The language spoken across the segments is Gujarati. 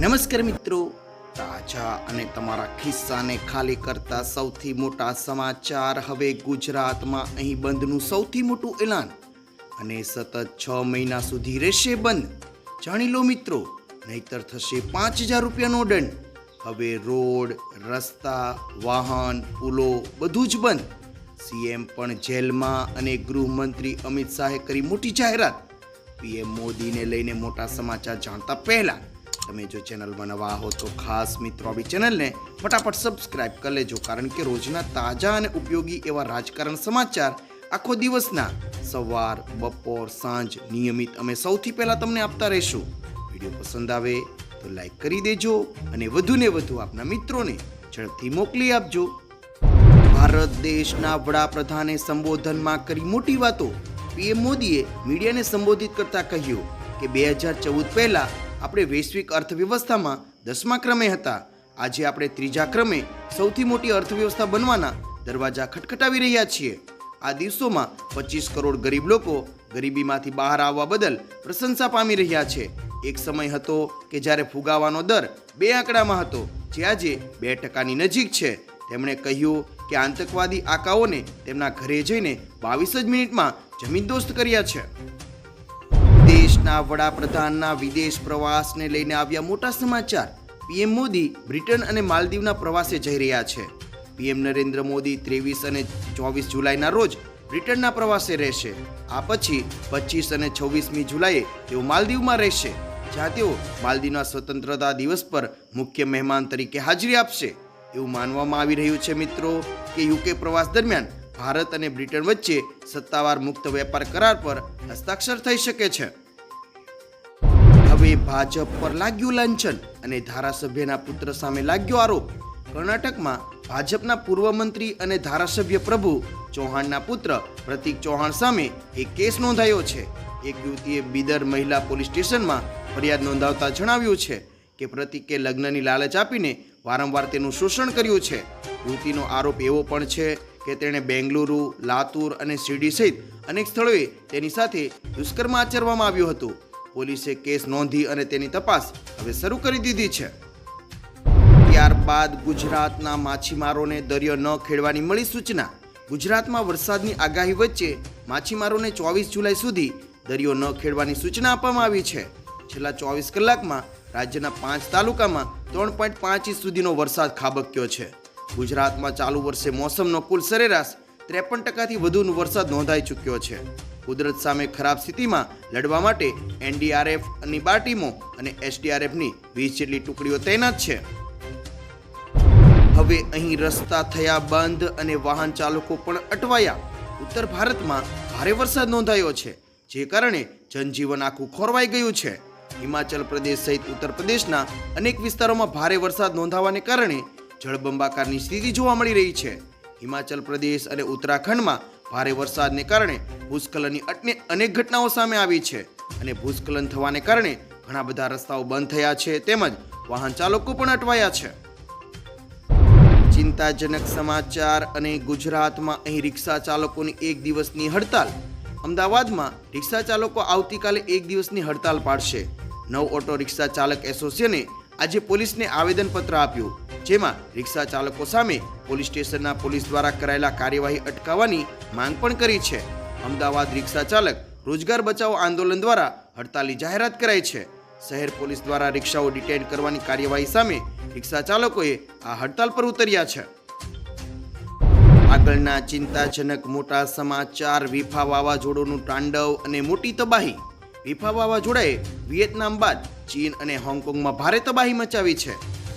નમસ્કાર મિત્રો. તાજા અને તમારા ખિસ્સાને ખાલી કરતા સૌથી મોટા સમાચાર હવે ગુજરાતમાં અહીં બંધનું સૌથી મોટું એલાન. અને સતત છ મહિના સુધી રહેશે બંધ. જાણી લો મિત્રો, નહીતર થશે પાંચ હજાર રૂપિયાનો દંડ. હવે રોડ, રસ્તા, વાહન, પુલો બધું જ બંધ. સીએમ પણ જેલમાં અને ગૃહમંત્રી અમિત શાહે કરી મોટી જાહેરાત. પીએમ મોદીને લઈને મોટા સમાચાર જાણતા પહેલા તમે જો ચેનલમાં નવા હો તો ખાસ મિત્રો આવી ચેનલને ફટાફટ સબસ્ક્રાઇબ કરી લેજો, કારણ કે રોજના તાજા અને ઉપયોગી એવા રાજકારણ સમાચાર આખો દિવસના સવાર, બપોર, સાંજ નિયમિત અમે સૌથી પહેલાં તમને આપતા રહીશું. વીડિયો પસંદ આવે તો લાઈક કરી દેજો અને વધુને વધુ આપના મિત્રોને ઝડપથી મોકલી આપજો. ભારત દેશના વડાપ્રધાને સંબોધનમાં કરી મોટી વાતો. પીએમ મોદીએ મીડિયાને સંબોધિત કરતા કહ્યું કે બે હજાર ચૌદ પહેલા આપણે વૈશ્વિક અર્થવ્યવસ્થામાં દસમા ક્રમે હતા. આજે આપણે ત્રીજા ક્રમે સૌથી મોટી અર્થવ્યવસ્થા બનવાના દરવાજા ખટખટાવી રહ્યા છીએ. આ દિવસોમાં પચીસ કરોડ ગરીબ લોકો ગરીબીમાંથી બહાર આવવા બદલ પ્રશંસા પામી રહ્યા છે. એક સમય હતો કે જ્યારે ફુગાવાનો દર બે આંકડામાં હતો, જે આજે બે ટકાની નજીક છે. તેમણે કહ્યું કે આતંકવાદી આકાઓને તેમના ઘરે જઈને બાવીસ જ મિનિટમાં જમીનદોસ્ત કર્યા છે. દેશના વડાપ્રધાનના વિદેશ પ્રવાસને લઈને આવ્યા મોટા સમાચાર. પીએમ મોદી બ્રિટન અને માલદીવના પ્રવાસે જઈ રહ્યા છે. પીએમ નરેન્દ્ર મોદી ત્રેવીસ અને ચોવીસ જુલાઈના રોજ બ્રિટનના પ્રવાસે રહેશે. આ પછી પચીસ અને છવ્વીસમી જુલાઈએ તેઓ માલદીવમાં રહેશે. જ્યાં તેઓ માલદીવના સ્વતંત્રતા દિવસ પર મુખ્ય મહેમાન તરીકે હાજરી આપશે. એવું માનવામાં આવી રહ્યું છે મિત્રો કે યુકે પ્રવાસ દરમિયાન ભારત અને બ્રિટન વચ્ચે સત્તાવાર મુક્ત વેપાર કરાર પર હસ્તાક્ષર થઈ શકે છે. હવે ભાજપ પર લાગ્યું લાંછન અને ધારાસભ્યના પુત્ર સામે લાગ્યો આરોપ. કર્ણાટકમાં ભાજપના પૂર્વ મંત્રી અને ધારાસભ્ય પ્રભુ ચૌહાણના પુત્ર પ્રતિક ચૌહાણ સામે એક કેસ નોંધાયો છે. એક યુવતીએ બિદર મહિલા પોલીસ સ્ટેશનમાં ફરિયાદ નોંધાવતા જણાવ્યું છે કે પ્રતિકે લગ્નની લાલચ આપીને વારંવાર તેનું શોષણ કર્યું છે. યુવતીનો આરોપ એવો પણ છે કે તેણે બેંગલુરુ, લાતુર અને શિરડી સહિત અનેક સ્થળોએ તેની સાથે દુષ્કર્મ આચરવામાં આવ્યું હતું. પોલીસે કેસ નોંધી અને તેની તપાસ હવે શરૂ કરી દીધી છે. ત્યારબાદ ગુજરાતના માછીમારોને દરિયો ન ખેડવાની મળી સૂચના. ગુજરાતમાં વરસાદની આગાહી વચ્ચે માછીમારોને ચોવીસ જુલાઈ સુધી દરિયો ન ખેડવાની સૂચના આપવામાં આવી છે. છેલ્લા ચોવીસ કલાકમાં રાજ્યના પાંચ તાલુકામાં ત્રણ પોઈન્ટ પાંચ ઇંચ સુધીનો વરસાદ ખાબક્યો છે. ગુજરાતમાં ચાલુ વર્ષે મોસમનો કુલ સરેરાશ ત્રેપન ટકાથી વધુનો વરસાદ નોંધાઈ ચૂક્યો છે. કુદરત સામે ખરાબ સ્થિતિમાં લડવા માટે એનડીઆરએફની બાર ટીમો અને એસડીઆરએફની વીસ જેટલી ટુકડીઓ તૈનાત છે. હવે અહીં રસ્તા થયા બંધ અને વાહન ચાલકો પણ અટવાયા. ઉત્તર ભારતમાં ભારે વરસાદ નોંધાયો છે, જે કારણે જનજીવન આખું ખોરવાઈ ગયું છે. હિમાચલ પ્રદેશ સહિત ઉત્તર પ્રદેશના અનેક વિસ્તારોમાં ભારે વરસાદ નોંધાવાને કારણે જળબંબાકારની સ્થિતિ જોવા મળી રહી છે. હિમાચલ પ્રદેશ અને ઉત્તરાખંડમાં ભારે વરસાદને કારણે ભૂસ્ખલનની અટને અનેક ઘટનાઓ સામે આવી છે અને ભૂસ્ખલન થવાને કારણે ઘણા બધા રસ્તાઓ બંધ થયા છે તેમજ વાહન ચાલકો પણ અટવાયા છે. ચિંતાજનક સમાચાર અને ગુજરાતમાં અહીં રિક્ષા ચાલકોની એક દિવસની હડતાલ. અમદાવાદમાં રિક્ષા ચાલકો આવતીકાલે એક દિવસની હડતાલ પાડશે. નવ ઓટો રિક્ષા ચાલક એસોસિએશને આજે પોલીસને આવેદનપત્ર આપ્યું. જેમાં રિક્ષા ચાલકો સામે પોલીસ સ્ટેશનના પોલીસ દ્વારા કરાયેલા કાર્યવાહી અટકાવવાની માંગ પણ કરી છે. અમદાવાદ રિક્ષા ચાલક રોજગાર બચાવો આંદોલન દ્વારા હડતાલની જાહેરાત કરાઈ છે. શહેર પોલીસ દ્વારા રિક્ષાઓ ડિટેન કરવાની કાર્યવાહી સામે રિક્ષા ચાલકોએ આ હડતાલ પર ઉતર્યા છે. આગળના ચિંતાજનક મોટા સમાચાર, વિફા વાવાઝોડોનું તાંડવ અને મોટી તબાહી. વિફા વાવાઝોડાએ વિયેતનામ બાદ ચીન અને હોંગકોંગમાં ભારે તબાહી મચાવી છે.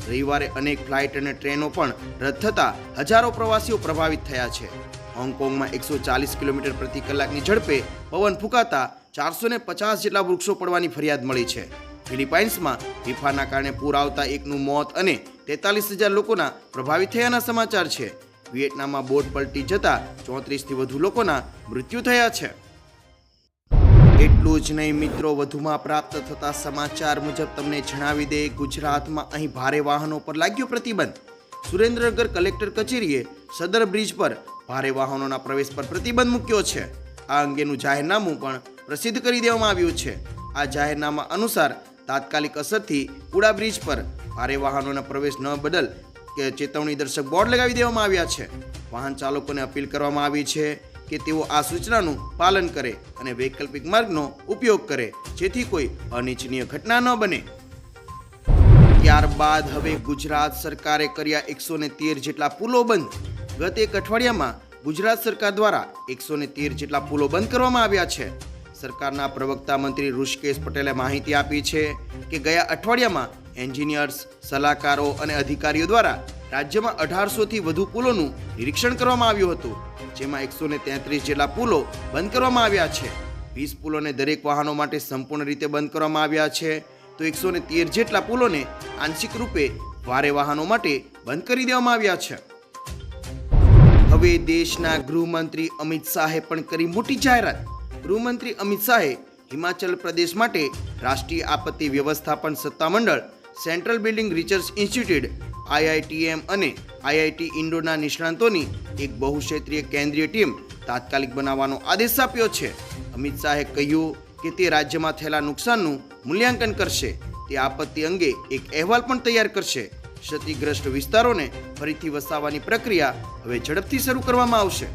રવિવારે અનેક ફ્લાઇટ અને ટ્રેનો પણ રદ થતાં હજારો પ્રવાસીઓ પ્રભાવિત થયા છે. હોંગકોંગમાં એકસો ચાલીસ કિલોમીટર પ્રતિ કલાકની ઝડપે પવન ફૂંકાતા ચારસો ને પચાસ જેટલા વૃક્ષો પડવાની ફરિયાદ મળી છે. ફિલિપાઇન્સમાં ફિફાના કારણે પૂર આવતા એકનું મોત અને તેતાલીસ હજાર લોકોના પ્રભાવિત થયાના સમાચાર છે. વિયેટનામમાં બોટ પલટી જતા ચોત્રીસથી વધુ લોકોના મૃત્યુ થયા છે. એટલું જ નહીં મિત્રો, વધુમાં પ્રાપ્ત થતા સમાચાર મુજબ તમને જણાવી દે, ગુજરાતમાં અહીં ભારે વાહનો પર લાગ્યો પ્રતિબંધ. સુરેન્દ્રનગર કલેક્ટર કચેરીએ સદર બ્રિજ પર ભારે વાહનોના પ્રવેશ પર પ્રતિબંધ મૂક્યો છે. આ અંગેનું જાહેરનામું પણ પ્રસિદ્ધ કરી દેવામાં આવ્યું છે. આ જાહેરનામા અનુસાર તાત્કાલિક અસરથી કુડા બ્રિજ પર ભારે વાહનોના પ્રવેશ ન બદલ કે ચેતવણી દર્શક બોર્ડ લગાવી દેવામાં આવ્યા છે. વાહન ચાલકોને અપીલ કરવામાં આવી છે. કે તેઓ આ સૂચનાનું પાલન કરે અને વૈકલ્પિક માર્ગનો ઉપયોગ કરે, જેથી કોઈ અનિચ્છનીય ઘટના ન બને. ત્યારબાદ હવે ગુજરાત સરકારે કર્યા એકસો તેર જેટલા પુલો બંધ. ગત એક અઠવાડિયામાં ગુજરાત સરકાર દ્વારા એકસો તેર જેટલા પુલો બંધ કરવામાં આવ્યા છે. સરકારના પ્રવક્તા મંત્રી ઋષિકેશ પટેલે માહિતી આપી છે કે ગયા અઠવાડિયામાં એન્જિનિયર્સ, સલાહકારો અને અધિકારીઓ દ્વારા રાજ્યમાં અઢારસોથી વધુ પુલોનું નિરીક્ષણ કરવામાં આવ્યું હતું, જેમાં એકસો ને તેત્રીસ જેટલા પુલો બંધ કરવામાં આવ્યા છે. વીસ પુલોને દરેક વાહનો માટે સંપૂર્ણ રીતે બંધ કરવામાં આવ્યા છે. તો એકસો ને તેર જેટલા પુલોને આંશિક રૂપે ભારે વાહનો માટે બંધ કરી દેવામાં આવ્યા છે. હવે દેશના ગૃહમંત્રી અમિત શાહે પણ કરી મોટી જાહેરાત. ગૃહમંત્રી અમિત શાહે હિમાચલ પ્રદેશ માટે રાષ્ટ્રીય આપત્તિ વ્યવસ્થાપન સત્તામંડળ central building research institute IITM અને આઈઆઈટી ઇન્ડોરના નિષ્ણાંતોની એક બહુક્ષેત્રીય કેન્દ્રીય ટીમ તાત્કાલિક બનાવવાનો આદેશ આપ્યો છે. અમિત શાહે કહ્યું કે તે રાજ્યમાં થયેલા નુકસાનનું મૂલ્યાંકન કરશે. તે આપત્તિ અંગે એક અહેવાલ પણ તૈયાર કરશે. ક્ષતિગ્રસ્ત વિસ્તારોને ફરીથી વસાવવાની પ્રક્રિયા હવે ઝડપથી શરૂ કરવામાં આવશે.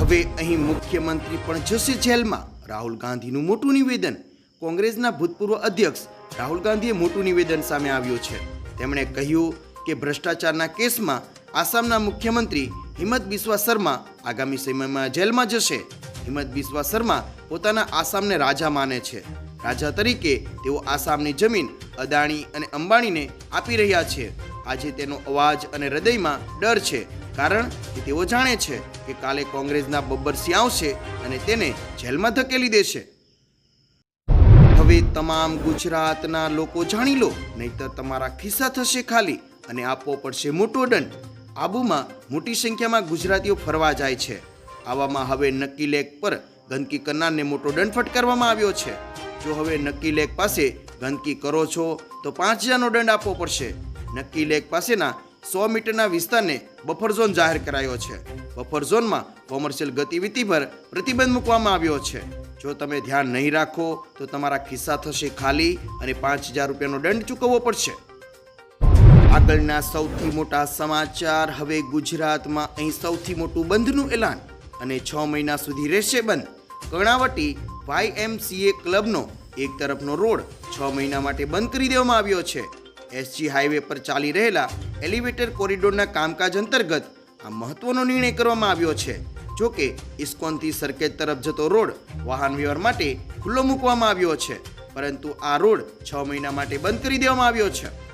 હવે અહીં મુખ્યમંત્રી પણ જશે જેલમાં. રાહુલ ગાંધીનું મોટું નિવેદન. કોંગ્રેસના ભૂતપૂર્વ અધ્યક્ષ રાહુલ ગાંધીએ મોટું નિવેદન સામે આવ્યું છે. તેમણે કહ્યું કે ભ્રષ્ટાચારના કેસમાં આસામના મુખ્યમંત્રી હિમત બિસ્વા શર્મા આગામી સમયમાં જેલમાં જશે. હિમત બિસ્વા શર્મા પોતાના આસામને રાજા માને છે. રાજા તરીકે તેઓ આસામની જમીન, અદાણી અને અંબાણીને આપી રહ્યા છે. આજે તેનો અવાજ અને હૃદયમાં ડર છે, કારણ કે તેઓ જાણે છે કે કાલે કોંગ્રેસના બબ્બર સિંહ આવશે અને તેને જેલમાં ધકેલી દેશે. હવે તમામ ગુજરાતના લોકો જાણી લો, નહીતર તમારા ખિસ્સા થશે ખાલી અને આપવો પડશે મોટો દંડ. આબુમાં મોટી સંખ્યામાં ગુજરાતીઓ ફરવા જાય છે. આવામાં હવે નક્કી લેક પર ગંદકી કરનારને મોટો દંડ ફટકારવામાં આવ્યો છે. જો હવે નક્કી લેક પાસે ગંદકી કરો છો, તો પાંચ હજારનો દંડ આપવો પડશે. નક્કી લેક પાસેના સો મીટરના વિસ્તારને બફર ઝોન જાહેર કરાયો છે. બફર ઝોનમાં કોમર્શિયલ ગતિવિધિ પર પ્રતિબંધ મૂકવામાં આવ્યો છે. જો તમે ધ્યાન નહીં રાખો, તો તમારા ખિસ્સા થશે ખાલી અને પાંચ હજાર રૂપિયાનો દંડ ચૂકવવો પડશે. આગળના સૌથી મોટા સમાચાર, હવે ગુજરાતમાં અહીં સૌથી મોટું બંધનું એલાન અને છ મહિના સુધી રહેશે બંધ. કર્ણાવટી વાયએમસીએ ક્લબનો એક તરફનો રોડ છ મહિના માટે બંધ કરી દેવામાં આવ્યો છે. એસજી હાઈવે પર ચાલી રહેલા એલિવેટર કોરિડોરના કામકાજ અંતર્ગત આ મહત્વનો નિર્ણય કરવામાં આવ્યો છે. જો કે ઇસ્કોનથી સરકેજ તરફ જતો રોડ વાહન વ્યવહાર માટે ખુલ્લો મૂકવામાં આવ્યો છે. પરંતુ આ રોડ છ મહિના માટે બંધ કરી દેવામાં આવ્યો છે.